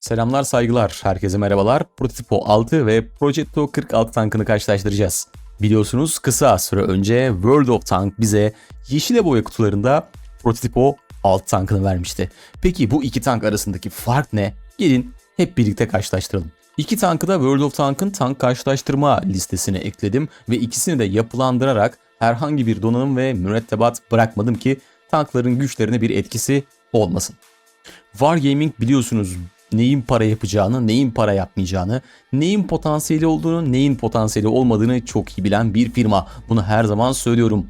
Selamlar saygılar, herkese merhabalar. Prototipo 6 ve Progetto 46 tankını karşılaştıracağız. Biliyorsunuz kısa süre önce World of Tank bize yeşile boya kutularında Prototipo 6 tankını vermişti. Peki bu iki tank arasındaki fark ne? Gelin hep birlikte karşılaştıralım. İki tankı da World of Tank'ın tank karşılaştırma listesine ekledim ve ikisini de yapılandırarak herhangi bir donanım ve mürettebat bırakmadım ki tankların güçlerine bir etkisi olmasın. Wargaming biliyorsunuz neyin para yapacağını, neyin para yapmayacağını, neyin potansiyeli olduğunu, neyin potansiyeli olmadığını çok iyi bilen bir firma. Bunu her zaman söylüyorum.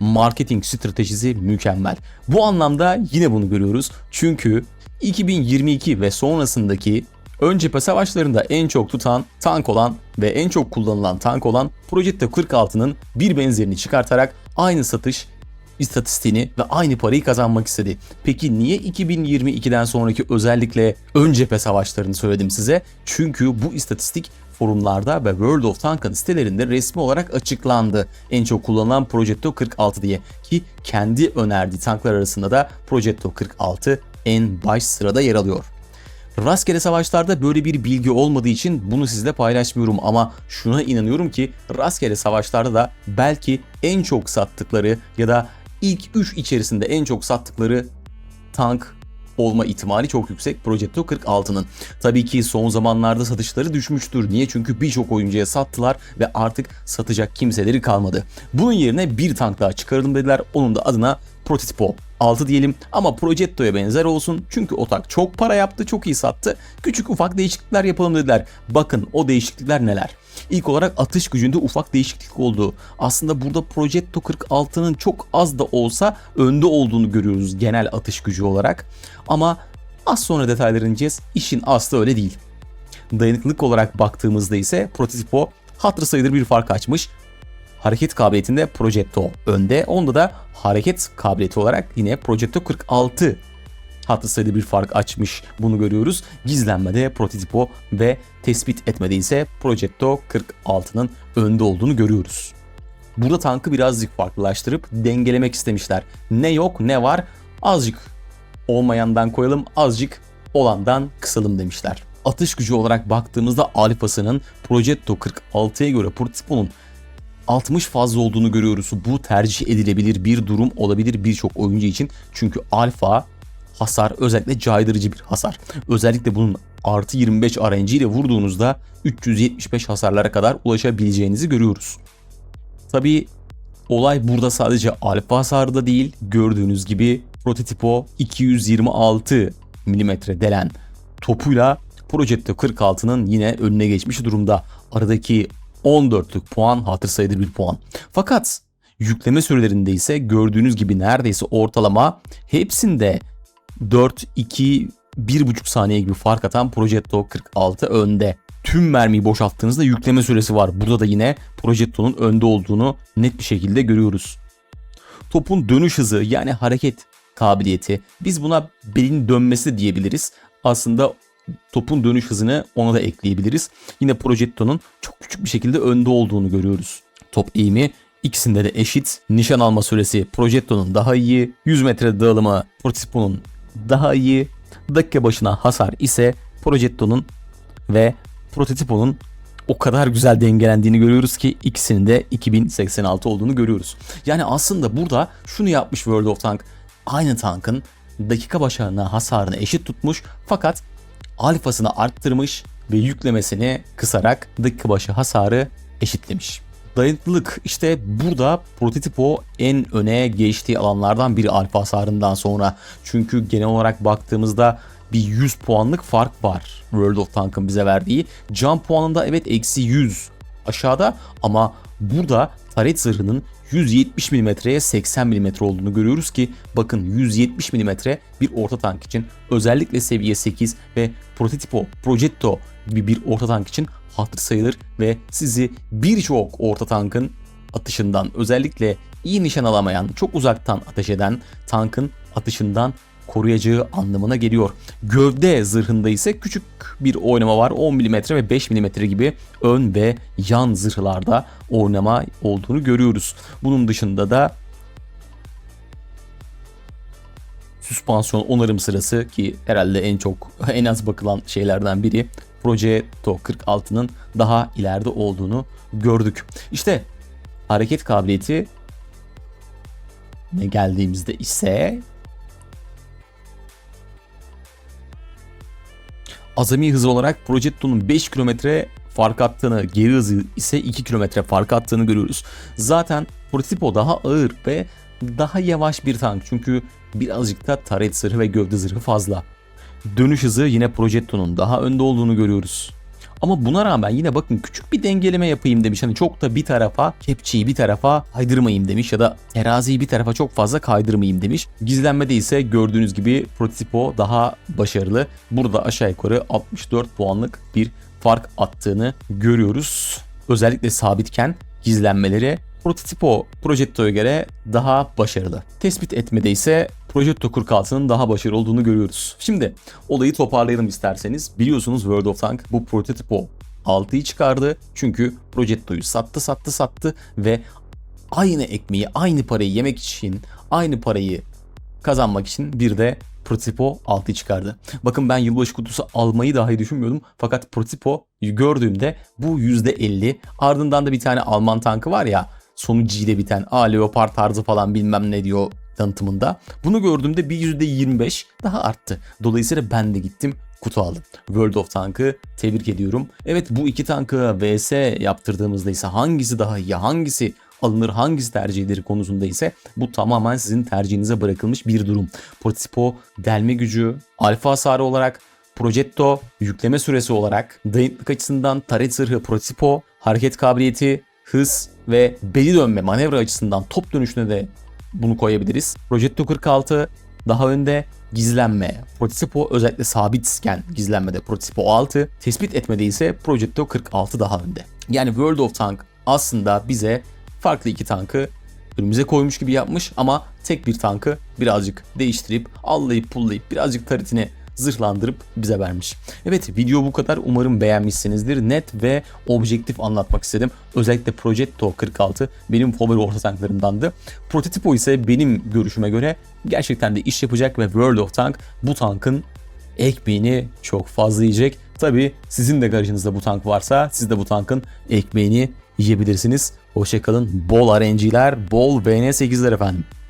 Marketing stratejisi mükemmel. Bu anlamda yine bunu görüyoruz. Çünkü 2022 ve sonrasındaki ön cephe savaşlarında en çok tutan tank olan ve en çok kullanılan tank olan Progetto 46'nın bir benzerini çıkartarak aynı satış istatistiğini ve aynı parayı kazanmak istedi. Peki niye 2022'den sonraki özellikle ön cephe savaşlarını söyledim size? Çünkü bu istatistik forumlarda ve World of Tank'ın sitelerinde resmi olarak açıklandı. En çok kullanılan Progetto 46 diye ki kendi önerdiği tanklar arasında da Progetto 46 en baş sırada yer alıyor. Rastgele savaşlarda böyle bir bilgi olmadığı için bunu sizle paylaşmıyorum ama şuna inanıyorum ki rastgele savaşlarda da belki en çok sattıkları ya da ilk 3 içerisinde en çok sattıkları tank olma ihtimali çok yüksek Progetto 46'nın. Tabii ki son zamanlarda satışları düşmüştür. Niye? Çünkü birçok oyuncuya sattılar ve artık satacak kimseleri kalmadı. Bunun yerine bir tank daha çıkaralım dediler. Onun da adına Prototipo 6 diyelim ama Progetto'ya benzer olsun. Çünkü o tank çok para yaptı, çok iyi sattı. Küçük ufak değişiklikler yapalım dediler. Bakın o değişiklikler neler? İlk olarak atış gücünde ufak değişiklik oldu. Aslında burada Progetto 46'nın çok az da olsa önde olduğunu görüyoruz genel atış gücü olarak. Ama az sonra detaylarını ineceğiz. İşin aslı öyle değil. Dayanıklılık olarak baktığımızda ise Prototipo hatırı sayılır bir fark açmış. Hareket kabiliyetinde Progetto önde. Onda da hareket kabiliyeti olarak yine Progetto 46 hatırı sayılı bir fark açmış bunu görüyoruz. Gizlenmede Prototipo ve tespit etmede ise Progetto 46'nın önde olduğunu görüyoruz. Burada tankı birazcık farklılaştırıp dengelemek istemişler. Ne yok ne var azıcık olmayandan koyalım azıcık olandan kısalım demişler. Atış gücü olarak baktığımızda alfasının Progetto 46'ya göre Prototipo'nun 60 fazla olduğunu görüyoruz. Bu tercih edilebilir bir durum olabilir birçok oyuncu için. Çünkü alfa hasar özellikle caydırıcı bir hasar. Özellikle bunun artı 25 RNG ile vurduğunuzda 375 hasarlara kadar ulaşabileceğinizi görüyoruz. Tabi olay burada sadece alfa hasarda değil gördüğünüz gibi Prototipo 226 mm delen topuyla Progetto 46'nın yine önüne geçmiş durumda. Aradaki 14'lük puan hatır sayılır bir puan. Fakat yükleme sürelerinde ise gördüğünüz gibi neredeyse ortalama hepsinde 4, 2, 1,5 saniye gibi fark atan Progetto 46 önde. Tüm mermiyi boşalttığınızda yükleme süresi var. Burada da yine Progetto'nun önde olduğunu net bir şekilde görüyoruz. Topun dönüş hızı yani hareket kabiliyeti biz buna belin dönmesi diyebiliriz. Aslında topun dönüş hızını ona da ekleyebiliriz. Yine Progetto'nun çok küçük bir şekilde önde olduğunu görüyoruz. Top eğimi ikisinde de eşit. Nişan alma süresi Progetto'nun daha iyi. 100 metre dağılımı Prototipo'nun daha iyi. Dakika başına hasar ise Progetto'nun ve Prototipo'nun o kadar güzel dengelendiğini görüyoruz ki ikisinin de 2086 olduğunu görüyoruz. Yani aslında burada şunu yapmış World of Tank. Aynı tankın dakika başına hasarını eşit tutmuş fakat alfasını arttırmış ve yüklemesini kısarak dakika başı hasarı eşitlemiş. Dayanıklılık işte burada prototipo en öne geçtiği alanlardan biri alfa hasarından sonra. Çünkü genel olarak baktığımızda bir 100 puanlık fark var World of Tank'ın bize verdiği. Can puanında evet eksi 100 aşağıda ama burada taret zırhının 170 mm'ye 80 mm olduğunu görüyoruz ki bakın 170 mm bir orta tank için özellikle seviye 8 ve prototipo Progetto gibi bir orta tank için hatır sayılır ve sizi birçok orta tankın atışından özellikle iyi nişan alamayan, çok uzaktan ateş eden tankın atışından koruyacağı anlamına geliyor. Gövde zırhında ise küçük bir oynama var. 10 mm ve 5 mm gibi ön ve yan zırhlarda oynama olduğunu görüyoruz. Bunun dışında da süspansiyon onarım sırası ki herhalde en çok en az bakılan şeylerden biri Progetto 46'nın daha ileride olduğunu gördük. İşte hareket kabiliyeti ne geldiğimizde ise azami hız olarak Progetto'nun 5 kilometre fark attığını, geri hızı ise 2 kilometre fark attığını görüyoruz. Zaten Prototipo daha ağır ve daha yavaş bir tank çünkü birazcık da taret zırhı ve gövde zırhı fazla. Dönüş hızı yine Progetto'nun daha önde olduğunu görüyoruz. Ama buna rağmen yine bakın küçük bir dengeleme yapayım demiş. Hani çok da bir tarafa kepçeyi bir tarafa kaydırmayayım demiş ya da teraziyi bir tarafa çok fazla kaydırmayayım demiş. Gizlenmede ise gördüğünüz gibi Prototipo daha başarılı. Burada aşağı yukarı 64 puanlık bir fark attığını görüyoruz. Özellikle sabitken gizlenmeleri Prototipo Progetto'ya göre daha başarılı. Tespit etmede ise Progetto 46'nın daha başarılı olduğunu görüyoruz. Şimdi olayı toparlayalım isterseniz. Biliyorsunuz World of Tank bu Prototipo 6'yı çıkardı. Çünkü Progetto'yu sattı sattı sattı ve aynı ekmeği, aynı parayı yemek için, aynı parayı kazanmak için bir de Prototipo 6'yı çıkardı. Bakın ben yılbaşı kutusu almayı dahi düşünmüyordum. Fakat Prototipo'yu gördüğümde bu %50 ardından da bir tane Alman tankı var ya sonu G ile biten A Leopard tarzı falan bilmem ne diyor tanıtımında. Bunu gördüğümde bir %25 daha arttı. Dolayısıyla ben de gittim kutu aldım. World of Tank'ı tebrik ediyorum. Evet bu iki tankı VS yaptırdığımızda ise hangisi daha iyi, hangisi alınır, hangisi tercih edilir konusunda ise bu tamamen sizin tercihinize bırakılmış bir durum. Prototipo delme gücü, alfa hasarı olarak Progetto yükleme süresi olarak dayanıklık açısından taret zırhı Prototipo, hareket kabiliyeti, hız ve beli dönme manevra açısından top dönüşüne de bunu koyabiliriz. Progetto 46 daha önde gizlenme. Prototipo özellikle sabitken gizlenmede Prototipo 6, tespit etmede ise Progetto 46 daha önde. Yani World of Tank aslında bize farklı iki tankı önümüze koymuş gibi yapmış ama tek bir tankı birazcık değiştirip allayıp pullayıp birazcık taritini zırhlandırıp bize vermiş. Evet video bu kadar. Umarım beğenmişsinizdir. Net ve objektif anlatmak istedim. Özellikle Progetto 46 benim favori orta tanklarımdandı. Prototipo ise benim görüşüme göre gerçekten de iş yapacak ve World of Tank bu tankın ekmeğini çok fazla yiyecek. Tabi sizin de garajınızda bu tank varsa siz de bu tankın ekmeğini yiyebilirsiniz. Hoşçakalın. Bol RNG'ler, bol VN8'ler efendim.